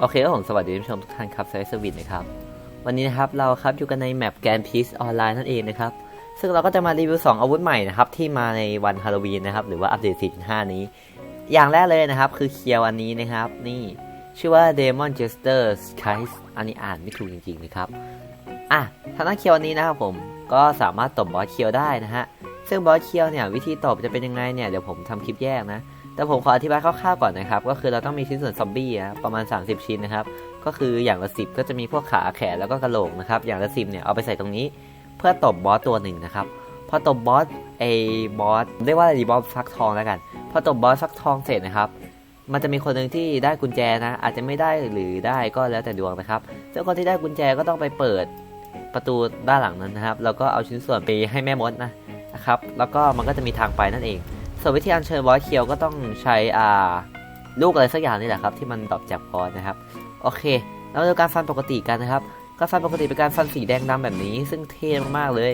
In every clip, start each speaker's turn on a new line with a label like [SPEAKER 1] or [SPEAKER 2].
[SPEAKER 1] โอเคก็ผมสวัสดีท่านผู้ชมทุกท่านครับไซสวิตนะครับ วันนี้นะครับเราครับอยู่กันในแมปแกนพีซออนไลน์นั่นเองนะครับ ซึ่งเราก็จะมารีวิว 2 อาวุธใหม่นะครับที่มาในวันฮาโลวีนนะครับหรือว่าอัปเดต 4.5 นี้ อย่างแรกเลยนะครับคือเคียวอันนี้นะครับนี่ชื่อว่า Demon Jester Skies อันนี้อ่านไม่ถูกจริงๆนะครับอะทางด้านเคียวอันนี้นะครับผมก็สามารถตบบอสเคียวได้นะฮะซึ่งบอสเคียวเนี่ยวิธีตบจะเป็นยังไงเนี่ยเดี๋ยวผมทำคลิปแยกนะ แต่ผมขออธิบายคร่าวๆก่อนนะครับ ก็คือเราต้องมีชิ้นส่วนซอมบี้อะประมาณ 30 ชิ้นนะครับ ก็คืออย่างละสิบก็จะมีพวกขาแขนแล้วก็กระโหลกนะครับ อย่างละสิบเนี่ยเอาไปใส่ตรงนี้ เพื่อตบบอสตัวหนึ่งนะครับ พอตบบอสไอ้บอสเรียกว่าอะไรดีบอสฟักทองแล้วกัน พอตบบอสฟักทองเสร็จนะครับ มันจะมีคนหนึ่งที่ได้กุญแจนะ อาจจะไม่ได้หรือได้ก็แล้วแต่ดวงนะครับซึ่งคนที่ได้กุญแจก็ต้องไปเปิดประตูด้านหลังนั้นนะครับ แล้วก็เอาชิ้นส่วนไปให้แม่มดนะนะครับ แล้วก็มันก็จะมีทางไปนั่นเอง วนวิธีอัญเชิญบอสเคียวก็ต้องใช้อ่าลูกอะไรสักอย่างนี่แหละครับที่มันดรอปจากบอนะครับ โอเค แล้วมาดูการฟันปกติกันนะครับ การฟันปกติเป็นการฟันสีแดงดำแบบนี้ ซึ่งเท่มากๆเลย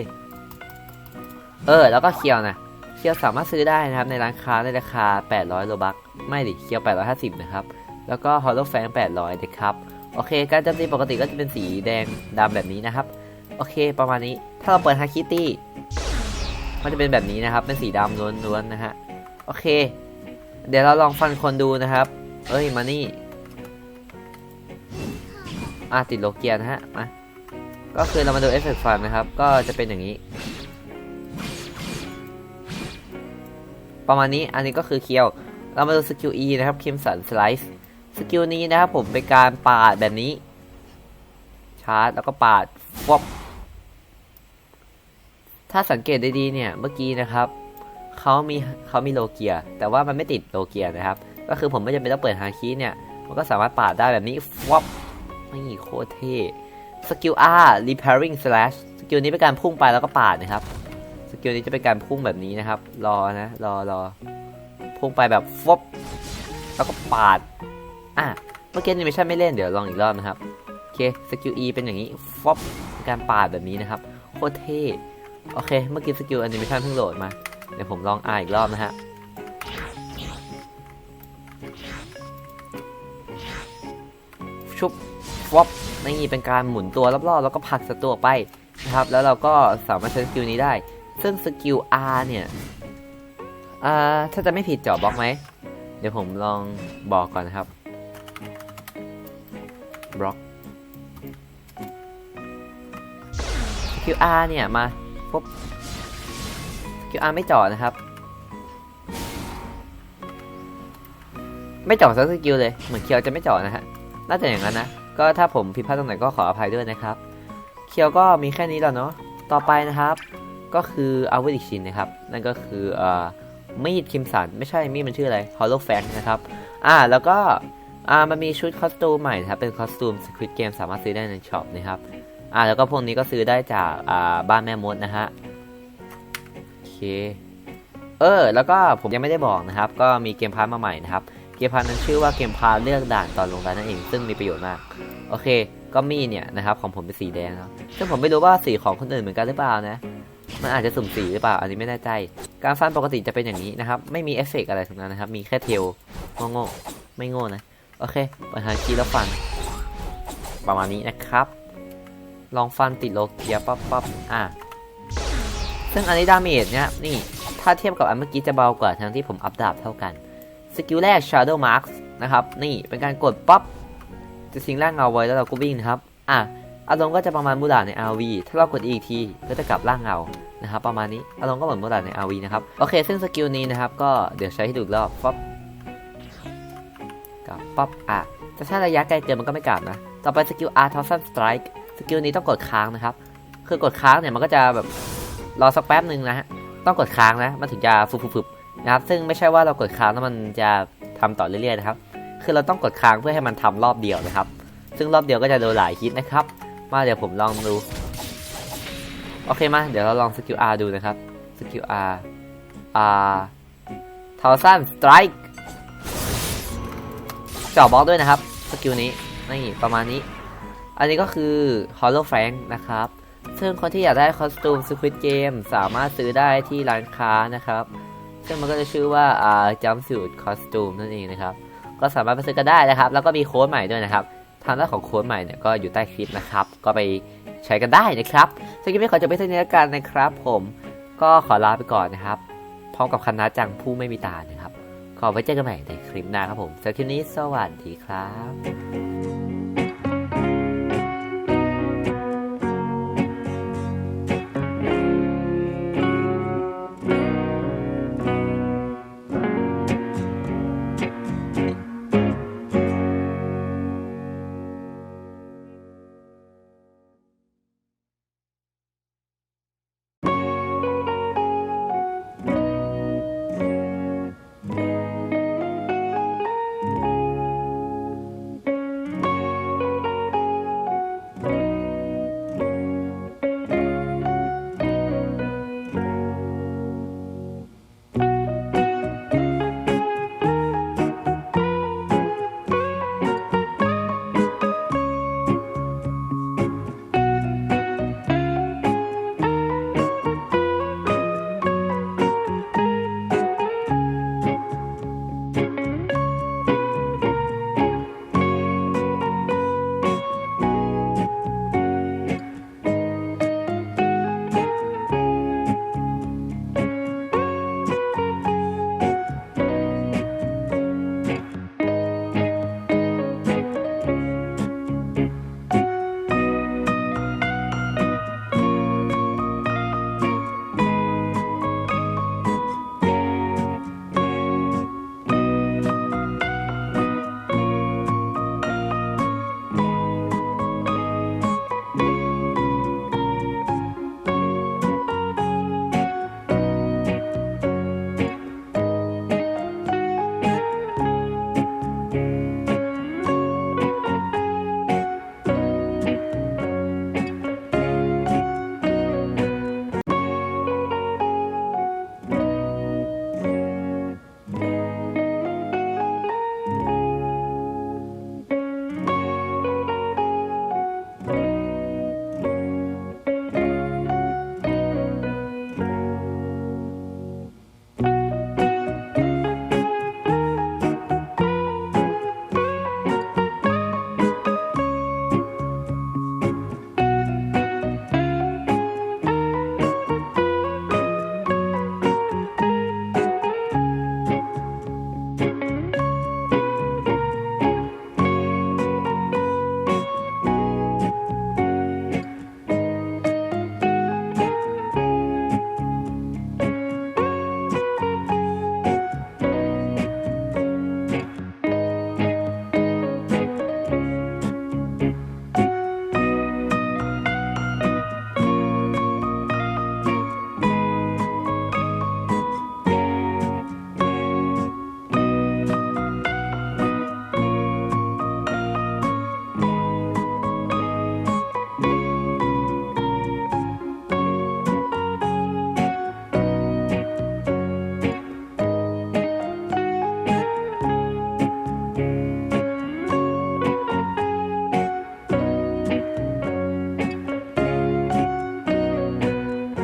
[SPEAKER 1] เออ แล้วก็เคียวนะเคียวสามารถซื้อได้นะครับในร้านค้าในราคา 800โลบักไม่ดิเคียว 850 นะครับ แล้วก็ฮอลโลแฟง800นะครับโอเค การโจมตีปกติก็จะเป็นสีแดงดำแบบนี้นะครับ โอเค ประมาณนี้ถ้าเราเปิดฮาคิตี้มันจะเป็นแบบนี้นะครับ เป็นสีดำล้วนๆนะฮะ โอเค เดี๋ยวเราลองฟันคนดูนะครับ เอ้ย มานี่อะติดโลเกียนะฮะ มา ก็คือเรามาดูเอฟเฟกต์ฟันนะครับ ก็จะเป็นอย่างนี้ ประมาณนี้ อันนี้ก็คือเคียว เรามาดูสกิล E นะครับคิมสันสไลซ์สกิลนี้นะครับผมเป็นการปาดแบบนี้ ชาร์จแล้วก็ปาดฟบถ้าสังเกตได้ดีเนี่ย เมื่อกี้นะครับ เขามีเขามีโลเกีย แต่ว่ามันไม่ติดโลเกียนะครับ ก็คือผมไม่จำเป็นต้องเปิดฮาคีเนี่ย มันก็สามารถปาดได้แบบนี้ฟบนี่โคตรเท่สกิล R repairing slash สกิลนี้เป็นการพุ่งไปแล้วก็ปาดนะครับ สกิลนี้จะเป็นการพุ่งแบบนี้นะครับ รอนะ รอรอพุ่งไปแบบฟบแล้วก็ปาด อะ เมื่อกี้แอนิเมชันไม่เล่น เดี๋ยวลองอีกรอบนะครับ โอเค สกิล E เป็นอย่างนี้ฟบการปาดแบบนี้นะครับ โคตรเท่ โอเค เมื่อกี้สกิลแอนิเมชันเพิ่งโหลดมา เดี๋ยวผมลองอ่านอีกรอบนะฮะชุบฟอบนี่เป็นการหมุนตัวรอบๆแล้วก็ผลักศัตรูไปนะครับแล้วเราก็สามารถใช้สกิลนี้ได้ ซึ่งสกิล R เนี่ยถ้าจะไม่ผิดเจาะบล็อกไหม เดี๋ยวผมลองบอกก่อนนะครับบล็อกสกิล R เนี่ยมาปุ๊บ สกิล R ไม่จาะนะครับ ไม่จาะสักสกิลเลย เหมือนเคียวจะไม่จาะนะฮะ น่าจะอย่างนั้นนะ ก็ถ้าผมผิดพลาดตรงไหนก็ขออภัยด้วยนะครับ เคียวก็มีแค่นี้แล้วเนาะ ต่อไปนะครับ ก็คืออาวุธอีกชิ้นนะครับ นั่นก็คืออ่อมีดคิมสันไม่ใช่มีดมันชื่ออะไรฮอลโลแฟงนะครับ อ่าแล้วก็อ่ามันมีชุดคอสตูมใหม่นะครับ เป็นคอสตูมสควิตเกมสามารถซื้อได้ในช็อปนะครับ อ่าแล้วก็พวกนี้ก็ซื้อได้จากอ่าบ้านแม่มดนะฮะ เค เออ แล้วก็ผมยังไม่ได้บอกนะครับ ก็มีเกมพาร์ทมาใหม่นะครับ เกมพาร์ทนั้นชื่อว่าเกมพาร์ทเลือกด่านตอนลงด่านนั่นเอง ซึ่งมีประโยชน์มาก โอเค ก็มีเนี่ยนะครับของผมเป็นสีแดงครับซึ่งผมไม่รู้ว่าสีของคนอื่นเหมือนกันหรือเปล่านะ มันอาจจะสุ่มสีหรือเปล่า อันนี้ไม่แน่ใจ การฟันปกติจะเป็นอย่างนี้นะครับ ไม่มีเอฟเฟกอะไรทั้งนั้นนะครับ มีแค่เทลโง่ๆไม่โง่นะ โอเคปิดหาคีแล้วฟัน ประมาณนี้นะครับ ลองฟันติดโลเกียปั๊บปั๊บอะ ซึ่งอันนี้ดาเมจเนี่ยนี่ ถ้าเทียบกับอันเมื่อกี้จะเบากว่าทั้งที่ผมอัพดาบเท่ากัน สกิลแรก Shadow Marks นะครับ นี่เป็นการกดปั๊บ จะทิ้งร่างเงาไว้แล้วเราก็วิ่งนะครับ อะ อารมณ์ก็จะประมาณมูดาใน RV ถ้าเรากดอีกทีก็จะกลับร่างเงา นะครับ ประมาณนี้ อารมณ์ก็เหมือนมูดาใน RV นะครับ โอเค ซึ่งสกิลนี้นะครับ ก็เดี๋ยวใช้ให้ดูกรอบปั๊บกับปั๊บ อะแต่ถ้าระยะไกลเกินมันก็ไม่กลับนะ ต่อไปสกิล R Thousand Strike สกิลนี้ต้องกดค้างนะครับ คือกดค้างเนี่ยมันก็จะแบบ รอสักแป๊บหนึ่งนะฮะต้องกดค้างนะมันถึงจะฟึบๆนะครับซึ่งไม่ใช่ว่าเรากดค้างแล้วมันจะทำต่อเรื่อยๆนะครับคือเราต้องกดค้างเพื่อให้มันทำรอบเดียวนะครับ ซึ่งรอบเดียวก็จะโดนหลายฮิตนะครับ มาเดี๋ยวผมลองดูโอเคมาเดี๋ยวเราลองสกิล R ดูนะครับสกิล R R ทาวซันสไตร์เจาะบล็อกด้วยนะครับสกิลนี้นี่ประมาณนี้ อันนี้ก็คือ Hollow Frank นะครับ ซึ่งคนที่อยากได้คอสตูม Squid Game สามารถซื้อได้ที่ร้านค้านะครับ ซึ่งมันก็จะชื่อว่าอ่า Jumpsuit Costume นั่นเองนะครับ ก็สามารถไปซื้อกันได้นะครับ แล้วก็มีโค้ดใหม่ด้วยนะครับ ทางด้านของโค้ดใหม่เนี่ยก็อยู่ใต้คลิปนะครับ ก็ไปใช้กันได้นะครับสำหรับคลิปนี้ขอจบไปเท่านี้แล้วกันนะครับ ผมก็ขอลาไปก่อนนะครับ พร้อมกับคณะจังผู้ไม่มีตานะครับ ขอไว้เจอกันใหม่ในคลิปหน้าครับผมสำหรับคลิปนี้สวัสดีครับ